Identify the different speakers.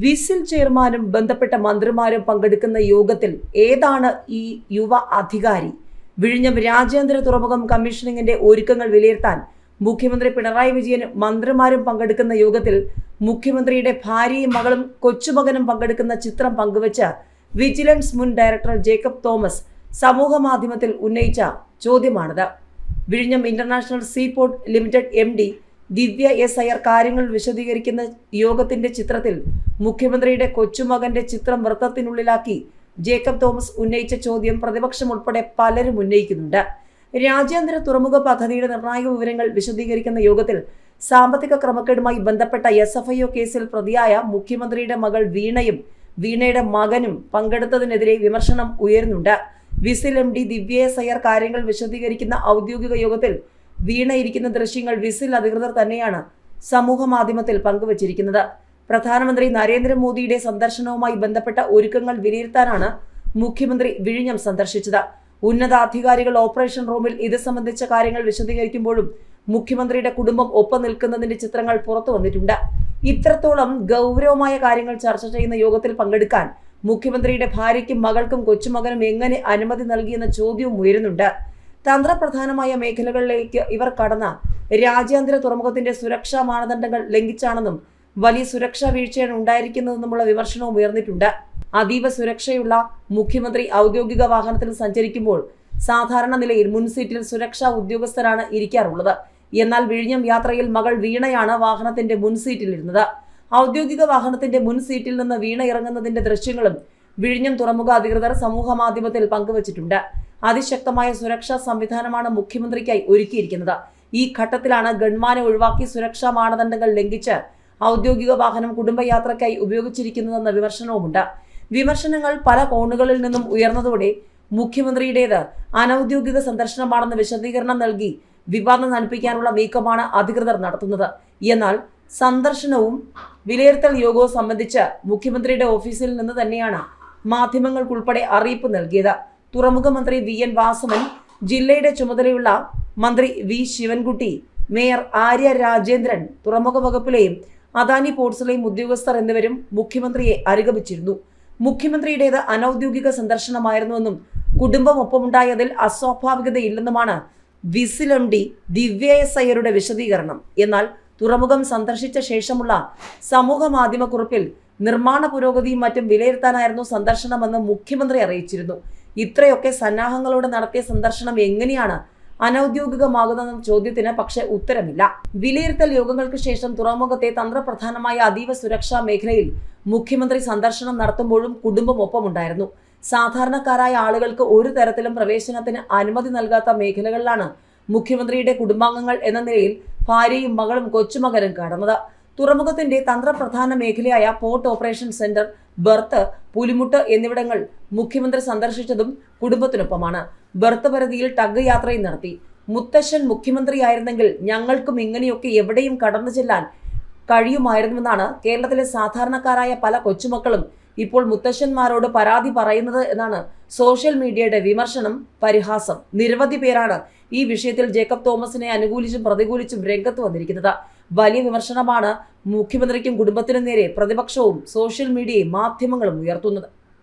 Speaker 1: Whistle ചെയർമാനും ബന്ധപ്പെട്ട മന്ത്രിമാരും പങ്കെടുക്കുന്ന യോഗത്തിൽ ഏതാണ് ഈ യുവ അധികാരി? വിഴിഞ്ഞം രാജ്യാന്തര തുറമുഖം കമ്മീഷനിങ്ങിന്റെ ഒരുക്കങ്ങൾ വിലയിരുത്താൻ മുഖ്യമന്ത്രി പിണറായി വിജയൻ മന്ത്രിമാരും പങ്കെടുക്കുന്ന യോഗത്തിൽ മുഖ്യമന്ത്രിയുടെ ഭാര്യയും മകളും കൊച്ചുമകനും പങ്കെടുക്കുന്ന ചിത്രം പങ്കുവച്ച് വിജിലൻസ് മുൻ ഡയറക്ടർ ജേക്കബ് തോമസ് സമൂഹ മാധ്യമത്തിൽ ഉന്നയിച്ച ചോദ്യമാണിത്. വിഴിഞ്ഞം international seaport limited M Divya S Iyer കാര്യങ്ങൾ വിശദീകരിക്കുന്ന യോഗത്തിന്റെ ചിത്രത്തിൽ മുഖ്യമന്ത്രിയുടെ കൊച്ചുമകന്റെ ചിത്രം വൃത്തത്തിനുള്ളിലാക്കി ജേക്കബ് തോമസ് ഉന്നയിച്ച ചോദ്യം പ്രതിപക്ഷം ഉൾപ്പെടെ പലരും ഉന്നയിക്കുന്നുണ്ട്. രാജ്യാന്തര തുറമുഖ പദ്ധതിയുടെ നിർണായക വിവരങ്ങൾ വിശദീകരിക്കുന്ന യോഗത്തിൽ സാമ്പത്തിക ക്രമക്കേടുമായി ബന്ധപ്പെട്ട എസ് എഫ് ഐ ഒ കേസിൽ പ്രതിയായ മുഖ്യമന്ത്രിയുടെ മകൾ വീണയും വീണയുടെ മകനും പങ്കെടുത്തതിനെതിരെ വിമർശനം ഉയരുന്നുണ്ട്. VISL M D Divya S Iyer കാര്യങ്ങൾ വിശദീകരിക്കുന്ന ഔദ്യോഗിക യോഗത്തിൽ വീണ ഇരിക്കുന്ന ദൃശ്യങ്ങൾ വിസിൽ അധികൃതർ തന്നെയാണ് സമൂഹ മാധ്യമത്തിൽ പങ്കുവച്ചിരിക്കുന്നത്. പ്രധാനമന്ത്രി നരേന്ദ്രമോദിയുടെ സന്ദർശനവുമായി ബന്ധപ്പെട്ട ഒരുക്കങ്ങൾ വിലയിരുത്താനാണ് മുഖ്യമന്ത്രി വിഴിഞ്ഞം സന്ദർശിച്ചത്. ഉന്നതാധികാരികൾ ഓപ്പറേഷൻ റൂമിൽ ഇത് സംബന്ധിച്ച കാര്യങ്ങൾ വിശദീകരിക്കുമ്പോഴും മുഖ്യമന്ത്രിയുടെ കുടുംബം ഒപ്പം നിൽക്കുന്നതിന്റെ ചിത്രങ്ങൾ പുറത്തു വന്നിട്ടുണ്ട്. ഇത്രത്തോളം ഗൗരവമായ കാര്യങ്ങൾ ചർച്ച ചെയ്യുന്ന യോഗത്തിൽ പങ്കെടുക്കാൻ മുഖ്യമന്ത്രിയുടെ ഭാര്യയ്ക്കും മകൾക്കും കൊച്ചുമകനും എങ്ങനെ അനുമതി നൽകിയെന്ന ചോദ്യവും ഉയരുന്നുണ്ട്. തന്ത്രപ്രധാനമായ മേഖലകളിലേക്ക് ഇവർ കടന്ന രാജ്യാന്തര തുറമുഖത്തിന്റെ സുരക്ഷാ മാനദണ്ഡങ്ങൾ ലംഘിച്ചാണെന്നും വലിയ സുരക്ഷാ വീഴ്ചയാണ് ഉണ്ടായിരിക്കുന്നതെന്നുമുള്ള വിമർശനവും ഉയർന്നിട്ടുണ്ട്. അതീവ സുരക്ഷയുള്ള മുഖ്യമന്ത്രി ഔദ്യോഗിക വാഹനത്തിൽ സഞ്ചരിക്കുമ്പോൾ സാധാരണ നിലയിൽ മുൻസീറ്റിൽ സുരക്ഷാ ഉദ്യോഗസ്ഥരാണ് ഇരിക്കാറുള്ളത്. എന്നാൽ വിഴിഞ്ഞം യാത്രയിൽ മകൾ വീണയാണ് വാഹനത്തിന്റെ മുൻസീറ്റിലിരുന്നത് ഔദ്യോഗിക വാഹനത്തിന്റെ മുൻസീറ്റിൽ നിന്ന് വീണ ഇറങ്ങുന്നതിന്റെ ദൃശ്യങ്ങളും വിഴിഞ്ഞം തുറമുഖ അധികൃതർ സമൂഹ മാധ്യമത്തിൽ പങ്കുവച്ചിട്ടുണ്ട്. അതിശക്തമായ സുരക്ഷാ സംവിധാനമാണ് മുഖ്യമന്ത്രിക്കായി ഒരുക്കിയിരിക്കുന്നത്. ഈ ഘട്ടത്തിലാണ് ഗൺമാനെ ഒഴിവാക്കി സുരക്ഷാ മാനദണ്ഡങ്ങൾ ലംഘിച്ച് ഔദ്യോഗിക വാഹനം കുടുംബയാത്രയ്ക്കായി ഉപയോഗിച്ചിരിക്കുന്നതെന്ന വിമർശനവുമുണ്ട്. വിമർശനങ്ങൾ പല കോണുകളിൽ നിന്നും ഉയർന്നതോടെ മുഖ്യമന്ത്രിയുടേത് അനൌദ്യോഗിക സന്ദർശനമാണെന്ന് വിശദീകരണം നൽകി വിവാദം നനപ്പിക്കാനുള്ള നീക്കമാണ് അധികൃതർ നടത്തുന്നത്. എന്നാൽ സന്ദർശനവും വിലയിരുത്തൽ യോഗവും സംബന്ധിച്ച് മുഖ്യമന്ത്രിയുടെ ഓഫീസിൽ നിന്ന് തന്നെയാണ് മാധ്യമങ്ങൾക്കുൾപ്പെടെ അറിയിപ്പ് നൽകിയത്. തുറമുഖ മന്ത്രി വി. എൻ. വാസുവൻ ജില്ലയുടെ ചുമതലയുള്ള മന്ത്രി വി. ശിവൻകുട്ടി മേയർ ആര്യ രാജേന്ദ്രൻ തുറമുഖ വകുപ്പിലെയും അദാനി പോർട്സിലെയും ഉദ്യോഗസ്ഥർ എന്നിവരും മുഖ്യമന്ത്രിയെ അനുഗമിച്ചിരുന്നു. മുഖ്യമന്ത്രിയുടേത് അനൌദ്യോഗിക സന്ദർശനമായിരുന്നുവെന്നും കുടുംബം ഒപ്പമുണ്ടായതിൽ അസ്വാഭാവികതയില്ലെന്നുമാണ് VISL M. D. Divya S. വിശദീകരണം. എന്നാൽ തുറമുഖം സന്ദർശിച്ച ശേഷമുള്ള സമൂഹ മാധ്യമക്കുറിപ്പിൽ നിർമ്മാണ പുരോഗതിയും മറ്റും വിലയിരുത്താനായിരുന്നു സന്ദർശനമെന്ന് മുഖ്യമന്ത്രി അറിയിച്ചിരുന്നു. ഇത്രയൊക്കെ സന്നാഹങ്ങളോടെ നടത്തിയ സന്ദർശനം എങ്ങനെയാണ് അനൌദ്യോഗികമാകുന്ന ചോദ്യത്തിന് പക്ഷേ ഉത്തരമില്ല. വിലയിരുത്തൽ യോഗങ്ങൾക്ക് ശേഷം തുറമുഖത്തെ തന്ത്രപ്രധാനമായ അതീവ സുരക്ഷാ മേഖലയിൽ മുഖ്യമന്ത്രി സന്ദർശനം നടത്തുമ്പോഴും കുടുംബം ഒപ്പമുണ്ടായിരുന്നു. സാധാരണക്കാരായ ആളുകൾക്ക് ഒരു തരത്തിലും പ്രവേശനത്തിന് അനുമതി നൽകാത്ത മേഖലകളിലാണ് മുഖ്യമന്ത്രിയുടെ കുടുംബാംഗങ്ങൾ എന്ന നിലയിൽ ഭാര്യയും മകളും കൊച്ചുമകനും കടന്നത്. തുറമുഖത്തിന്റെ തന്ത്രപ്രധാന മേഖലയായ പോർട്ട് ഓപ്പറേഷൻ സെന്റർ ബർത്ത് പുലിമുട്ട് എന്നിവിടങ്ങൾ മുഖ്യമന്ത്രി സന്ദർശിച്ചതും കുടുംബത്തിനൊപ്പമാണ്. ബർത്ത് പരിധിയിൽ ടഗ് യാത്രയും നടത്തി. മുത്തശ്ശൻ മുഖ്യമന്ത്രിയായിരുന്നെങ്കിൽ ഞങ്ങൾക്കും ഇങ്ങനെയൊക്കെ എവിടെയും കടന്നു ചെല്ലാൻ കഴിയുമായിരുന്നുവെന്നാണ് കേരളത്തിലെ സാധാരണക്കാരായ പല കൊച്ചുമക്കളും ഇപ്പോൾ മുത്തശ്ശന്മാരോട് പരാതി പറയുന്നത് എന്നാണ് സോഷ്യൽ മീഡിയയുടെ വിമർശനം പരിഹാസം. നിരവധി പേരാണ് ഈ വിഷയത്തിൽ ജേക്കബ് തോമസിനെ അനുകൂലിച്ചും പ്രതികൂലിച്ചും രംഗത്ത് വന്നിരിക്കുന്നത്. വലിയ വിമർശനമാണ് മുഖ്യമന്ത്രിക്കും കുടുംബത്തിനും നേരെ പ്രതിപക്ഷവും സോഷ്യൽ മീഡിയയും മാധ്യമങ്ങളും ഉയർത്തുന്നത്.